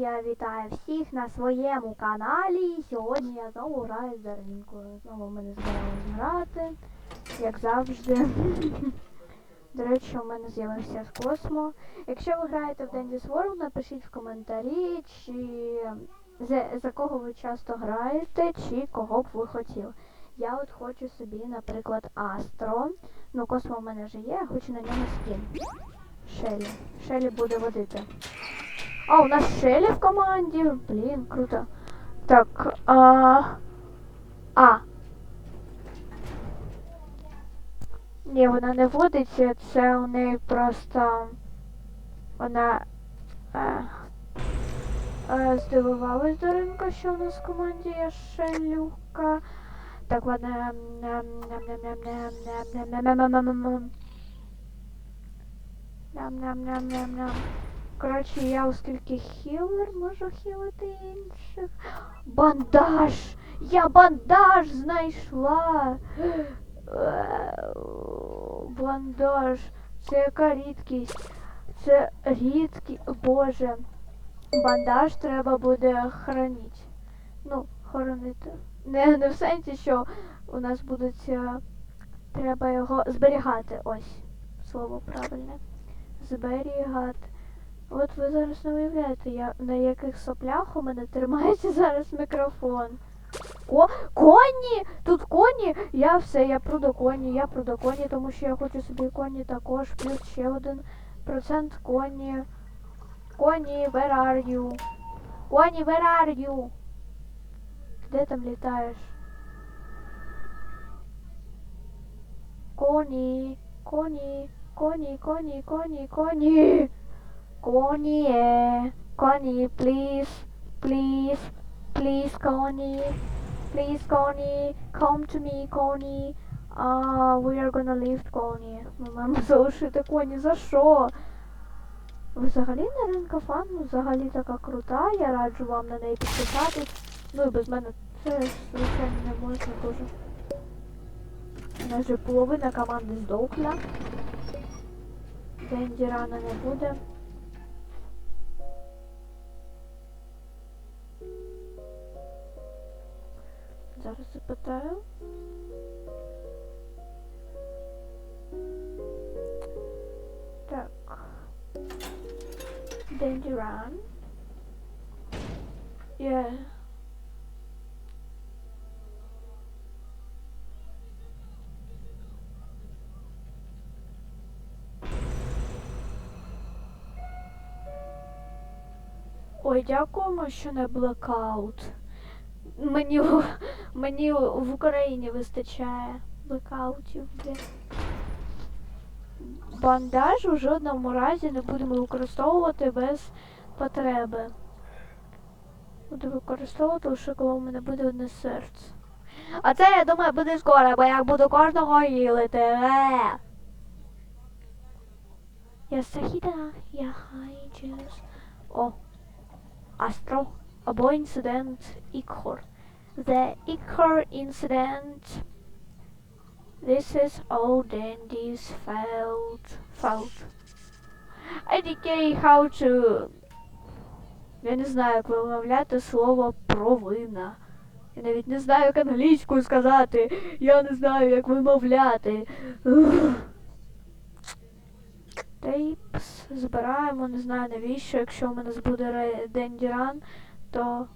я вітаю всіх на своєму каналі. Сьогодні я знову граю з Даринкою. Знову ми не збираємось грати, як завжди. До речі, у мене з'явився з космо. Якщо ви граєте в Dandy's World, напишіть в коментарі, чи за, за кого ви часто граєте, чи кого б ви хотіли. Я от хочу собі, наприклад, Астро. Ну, космо в мене вже є, я хочу на ньому скін. Шелі. Шелі буде водити. А, у нас Шелі в команді. Блін, круто. Так, а. А. Ні, вона не водить, це у неї просто. Вона. Е, е, здивувалась Даринка, що у нас в команді є Шелюка. Так, вона. Ням-ням-ням-ням-ням-ням-ням-ням-ням-ням. Коротше, я оскільки хілер можу хілити інших. Бандаж! Я бандаж знайшла! Бандаж. Це яка рідкість? Це рідкість. Боже. Бандаж треба буде хранити. Ну, хоронити. Не, не в сенсі, що у нас будуть. е, Треба його зберігати. Ось. Слово правильне. Зберігати. От ви зараз не уявляєте, я, на яких соплях у мене тримається зараз мікрофон. Ко коні! Тут коні! Я все, я пру до коні, я пру до коні, тому що я хочу собі коні також, плюс ще один процент коні. Коні, where are you? Коні, where are you? Де там літаєш? Коні, коні, коні, коні, коні, коні. Коні, коні, please, please, please, коні, please, коні, come to me, коні. Uh, we are gonna lift коні. Ми маємо залишити коні. За що? Взагалі ринка фан? Ну, взагалі така крута. Я раджу вам на неї підписатись. Ну і без мене це звичайно не можна дуже. У нас же половина команди здохла. Денді рано не буде. Зараз запитаю. Так. Ран. Yeah. Ой, дякуємо, що не блекаут. Мені, мені в Україні вистачає блекаутів. блін. Бандаж у жодному разі не будемо використовувати без потреби. Буду використовувати лише коли у мене буде одне серце. А це, я думаю, буде скоро, бо я буду кожного гілити. Е! Я Сахіда, я хайджес. О, Астро або інцидент Ікхор. The Ichor incident. This is all Dandy's fault. Fault. IDK how to... Я не знаю, як вимовляти слово провина. Я навіть не знаю, як англійською сказати. Я не знаю, як вимовляти. Тейпс збираємо, не знаю навіщо, якщо у мене буде ре- Дендіран, то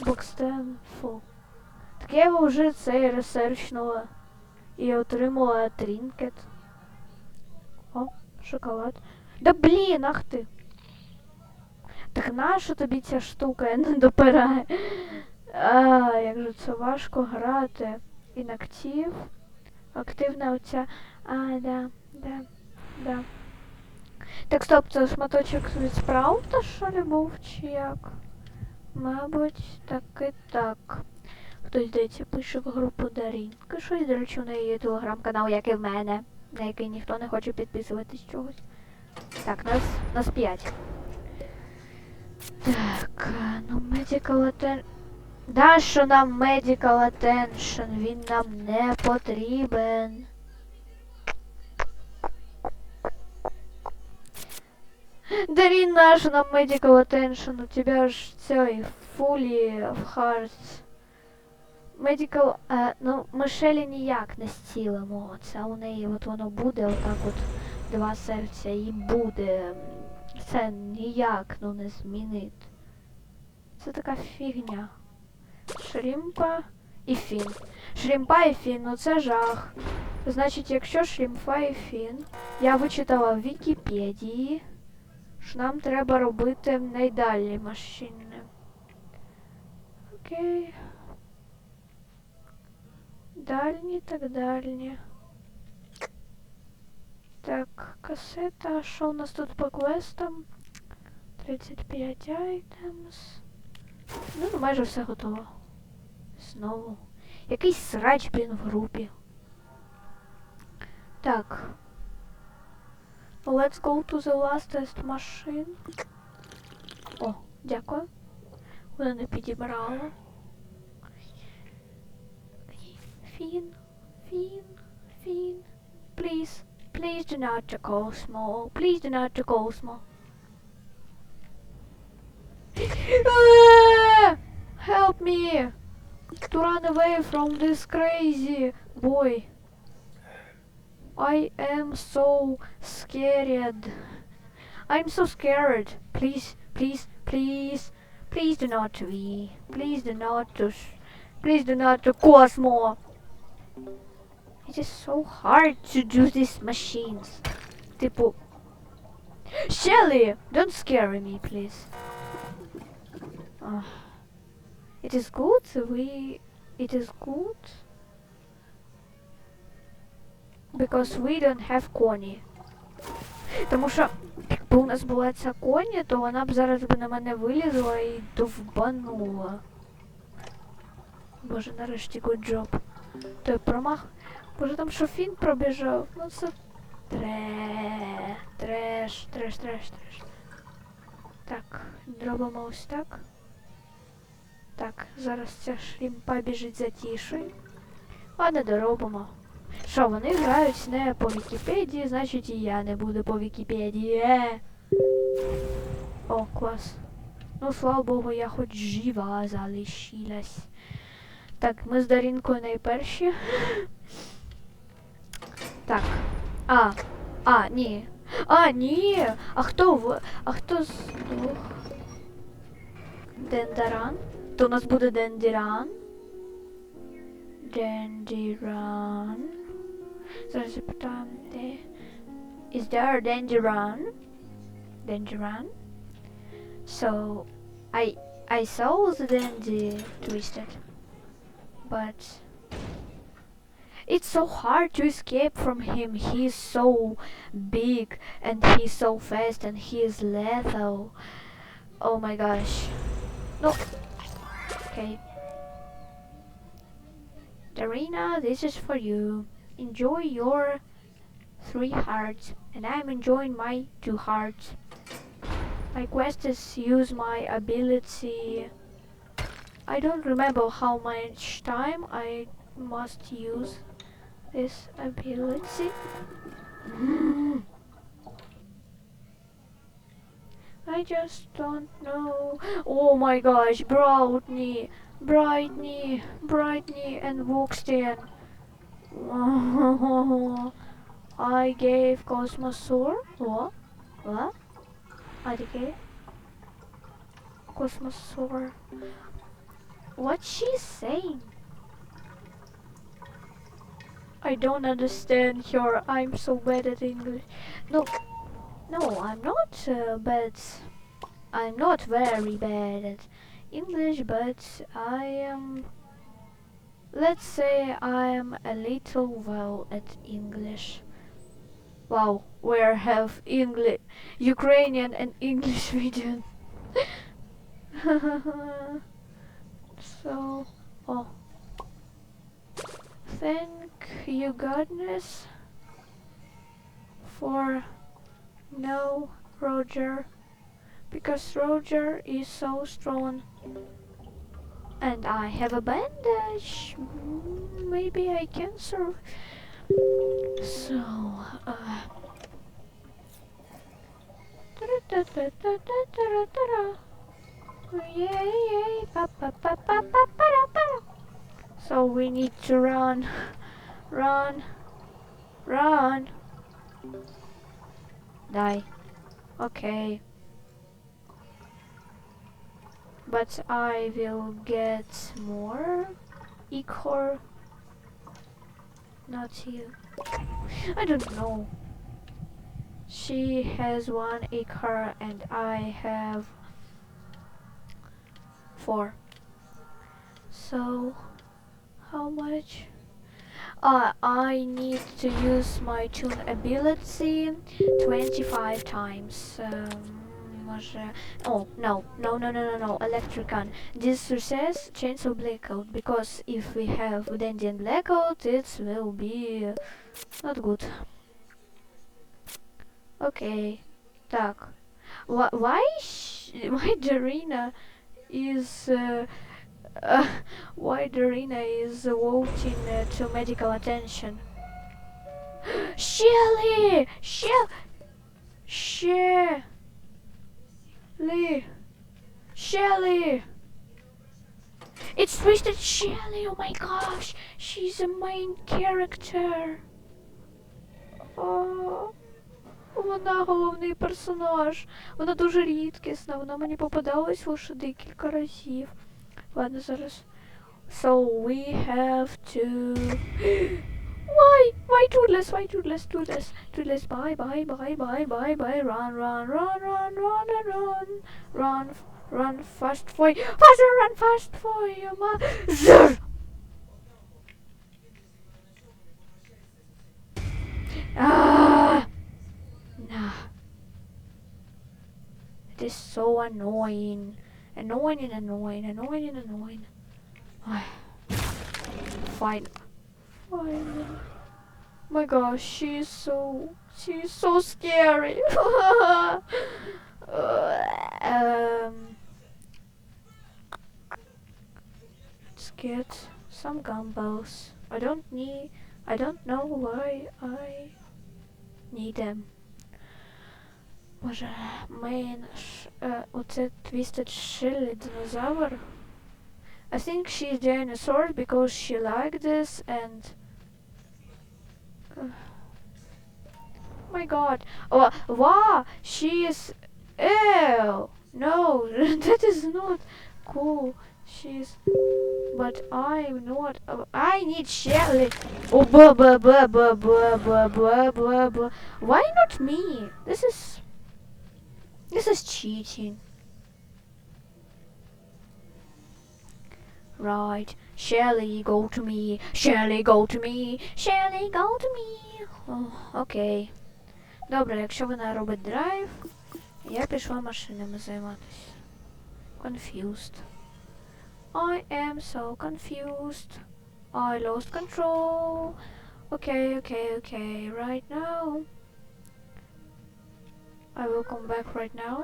Бокстен фу. Так я його вже цей ресерчнула і отримала трінкет. О, шоколад. Да блін, ах ти. Так нащо тобі ця штука я не допирає? А, як же це важко грати. Інактив. Активна оця. А, да, да, да. Так, стоп, це шматочок від спраута, що ли був, чи як? Мабуть, так і так. Хтось, здається, пише в групу Дарінки. Щось, до речі, у неї є телеграм-канал, як і в мене, на який ніхто не хоче підписуватись чогось. Так, нас, нас п'ять. Так, ну Medical Attention. Да, що нам Medical Attention, він нам не потрібен. Дари наш нам medical attention, у тебя ж цей fully of hearts. Medical, е, ну, ми Шелі ніяк не зцілимо. Це у неї от воно буде, отак от два серця і буде. Це ніяк ну не змінить. Це така фігня. Шрімпа і фін. Шрімпа і фін, ну це жах. Значить, якщо шрімпа і фін, я вичитала в Вікіпедії, що нам треба робити найдалі машини. Окей. Дальні, так дальні. Так, касета. Що у нас тут по квестам? 35 items. Ну, майже все готово. Знову. Якийсь срач, блін, в групі. Так. Let's go to the last test machine. О, дякую. Вона не підібрала. Фін, Фін, Фін. Please, please do not to Cosmo. Please do not to Cosmo. Ah! Help me to run away from this crazy boy. I am so scared. I'm so scared. Please, please, please, please do not be. Please do not to. please do not to cause more. It is so hard to do these machines. Tipo. Shelly! Don't scare me, please. Oh. It is good, we... It is good. Because we don't have коні. Тому що, якби у нас була ця коні, то вона б зараз би на мене вилізла і довбанула. Боже, нарешті good job. Той промах. Боже, там що фін пробіжав. Ну це тре. Треш, треш, треш, треш. Так, зробимо ось так. Так, зараз ця шлімпа біжить за тішою. Ладно, доробимо. Що, вони грають не по Вікіпедії, значить і я не буду по Вікіпедії. О, клас. Ну, слава Богу, я хоч жива залишилась. Так, ми з Дарінкою найперші. Так. А. А, ні. А, ні. А хто в. А хто з? Дендаран? То у нас буде Дендіран. Дендіран. So zapytałam, is there a danger around? Danger around? So I I saw the danger twisted, but it's so hard to escape from him. He's so big and he's so fast and he is lethal. Oh my gosh. No. Okay. Darina, this is for you. Enjoy your three hearts, and I'm enjoying my two hearts. My quest is use my ability. I don't remember how much time I must use this ability. I just don't know. Oh my gosh, Brightney, Brightney, Brightney and Wuxten. I gave Cosmosaur. What? What? I gave Cosmosaur. What she's saying? I don't understand her. I'm so bad at English. No, no, I'm not uh, bad. I'm not very bad at English, but I am. Let's say I am a little well at English. Wow, where have English, Ukrainian and English video? so, oh. Thank you, goodness, for no Roger, because Roger is so strong. And I have a bandage. Maybe I can serve. So, uh. So we need to run, run, run. Die. Okay. But I will get more ichor. Not you. I don't know. She has one ichor and I have four. So, how much? Uh, I need to use my tune ability 25 times. Um, może... Oh, no, no, no, no, no, no, electric gun. This success chainsaw blackout, because if we have dandy and blackout, it will be not good. Okay, так. Why, why, sh- why Darina is uh, uh, why Darina is uh, voting uh, to medical attention. Shelly! Shell! Shelly! Shelly! It's Twisted Shelly! Oh my gosh! She's a main character! О, вона головний персонаж. Вона дуже рідкісна, вона мені попадалась лише декілька разів. Ладно, зараз. So we have to... Why? Why toothless? Why toothless? Toothless? Toothless? Bye, bye, bye, bye, bye, bye. Run, run, run, run, run, run. Run, run fast for you. Faster, run fast for your mother. Ah! Nah. It is so annoying. Annoying and annoying, annoying and annoying. Fine. Fine. My gosh, she is so she's so scary. um let's get some gumbos. I don't need I don't know why I need them. Боже, мейн, ш, е, оце Twisted Shelley динозавр. I think she's dinosaur because she like this and uh, my god. Oh wow she is ew no that is not cool. She's but I'm not uh, I need Shelly. Oh blah blah blah blah blah blah blah blah blah Why not me? This is this is cheating. Right. Shelly, go to me. Shelly, go to me. Shelly, go to me. О, окей. Добре, якщо вона робить драйв, я пішла машинами займатися. Confused. I am so confused. I lost control. Okay, okay, okay. Right now. I will come back right now.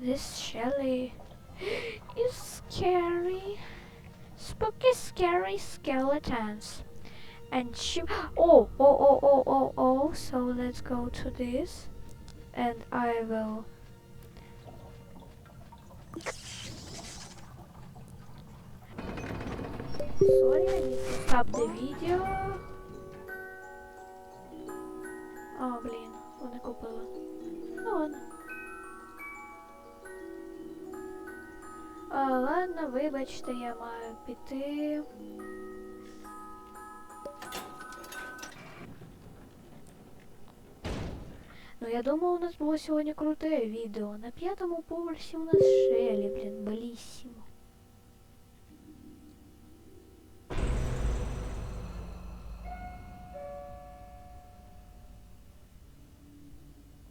This Shelly is scary. Spooky, scary skeletons. And she. Oh, oh, oh, oh, oh, oh. So let's go to this. And I will. Sorry, I need to stop the video. О, блін, вони купили. Ладно, вибачте, я маю піти. Ну, я думаю, у нас было сегодня крутое видео. На пятом поверсе у нас Шелли, блин, Белиссимо.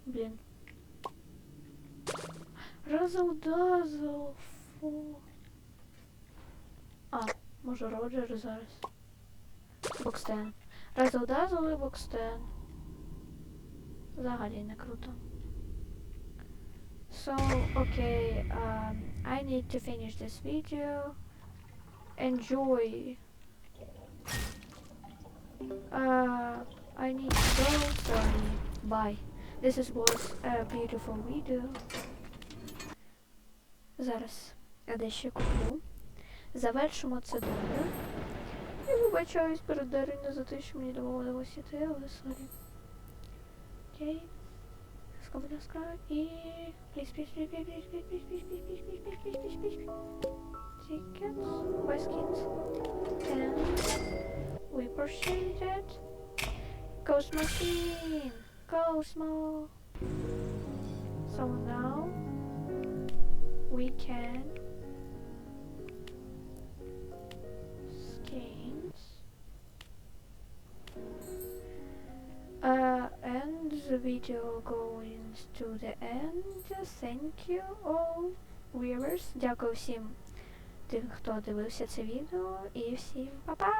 Блин. Разал-дазал. А, може Роджер зараз. Бокстен. Разом дазл і Бокстен. Взагалі не круто. So, okay, um, I need to finish this video. Enjoy. Uh, I need to go. Sorry. Bye. This is, was a beautiful video. Зараз я дещо куплю. Завершимо це добре. Я вибачаюсь перед Дариною за те, що мені доводилося йти, але сорі. Окей. Скобля скраб і... Please, please, please, please, please, please, please, please, please, please, please, please, please, please, please. Tickets, buy skins, and we proceeded. Ghost machine, Cosmo. So now we can Uh, and the video going to the end. Thank you all viewers. Дякую всім тим, хто дивився це відео. І всім па-па!